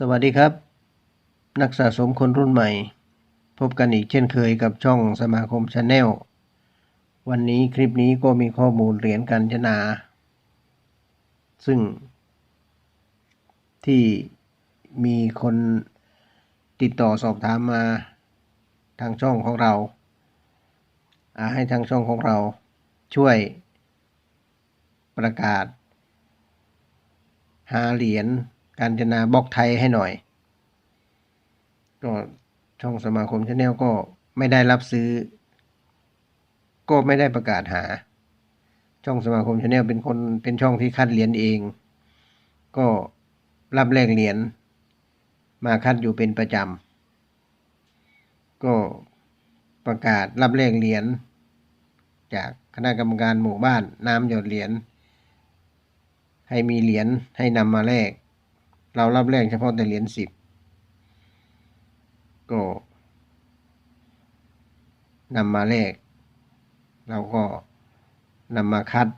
สวัสดีครับ นักสะสมคนรุ่นใหม่ พบกันอีกเช่นเคยกับช่องสมาคมชาแนลวันนี้คลิปนี้ก็มีข้อมูลเหรียญกัญจนา ซึ่ง ที่มีคนติดต่อสอบถามมาทางช่องของเราอาให้ทางช่องของเราช่วยประกาศ หาเหรียญ การจนาบล็อกไทยให้หน่อย ก็ช่องสมาคมชาแนลก็ไม่ได้รับซื้อ ก็ไม่ได้ประกาศหา ช่องสมาคมชาแนลเป็นคนเป็นช่องที่คัดเหรียญเอง ก็รับแลกเหรียญมาคัดอยู่เป็นประจำ ก็ประกาศรับแลกเหรียญจากคณะกรรมการหมู่บ้านน้ำหยดเหรียญให้มีเหรียญให้นำมาแลก เรารับแลกเฉพาะแต่เหรียญสิบก็นำมาแลกเราก็นำมาคัด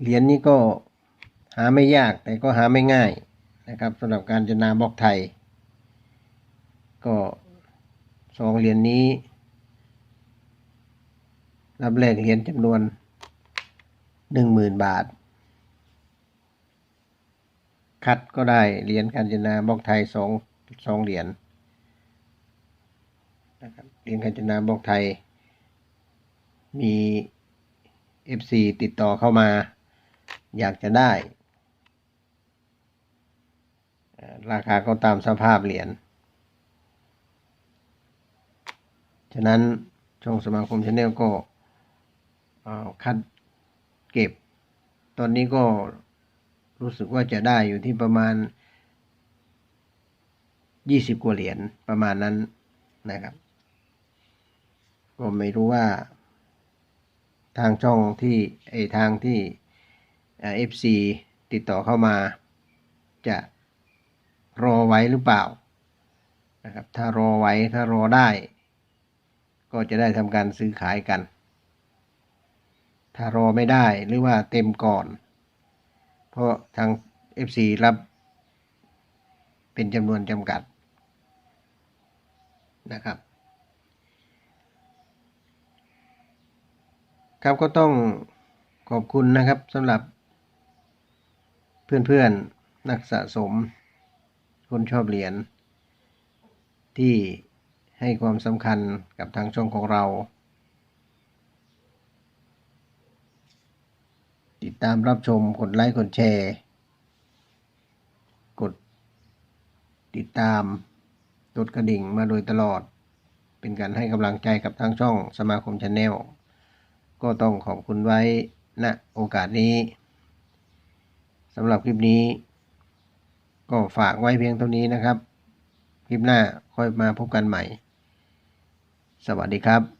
เหรียญนี้ก็หาไม่ยากแต่ก็หาไม่ง่ายนะครับสำหรับการจนาบล็อกไทย ก็สองเหรียญนี้ รับแลกเหรียญจำนวน หนึ่งหมื่นบาท คัดก็ได้เหรียญการจนาบล็อกไทยสองสองเหรียญนะครับเหรียญการจนาบล็อกไทย มี FC ติดต่อเข้ามา อยากจะได้ ราคาก็ตามสภาพเหรียญฉะนั้นช่องสมาคมชาแนลก็คัด เก็บ ตอนนี้ก็รู้สึกว่าจะได้อยู่ที่ประมาณ 20 กว่าเหรียญประมาณนั้นนะครับ ก็ไม่รู้ว่า ทางช่องที่ไอทางที่เอฟซีติดต่อเข้ามาจะรอไว้หรือเปล่านะครับ ถ้ารอไว้ถ้ารอได้ ก็จะได้ทำการซื้อขายกัน ถ้ารอไม่ได้หรือว่าเต็มก่อน เพราะทาง FC รับ เป็นจำนวนจำกัดนะครับครับก็ต้องขอบคุณนะครับสำหรับ เพื่อนๆนักสะสม คนชอบเหรียญที่ให้ความสำคัญกับทางช่องของเรา ติดตามรับชมกดไลค์กดแชร์ กดติดตามกดกระดิ่งมาโดยตลอด เป็นการให้กำลังใจกับทางช่องสมาคมชาแนลก็ต้องขอบคุณไว้ณโอกาสนี้สำหรับคลิปนี้ ก็ฝากไว้เพียงเท่านี้นะครับ คลิปหน้าค่อยมาพบกันใหม่ สวัสดีครับ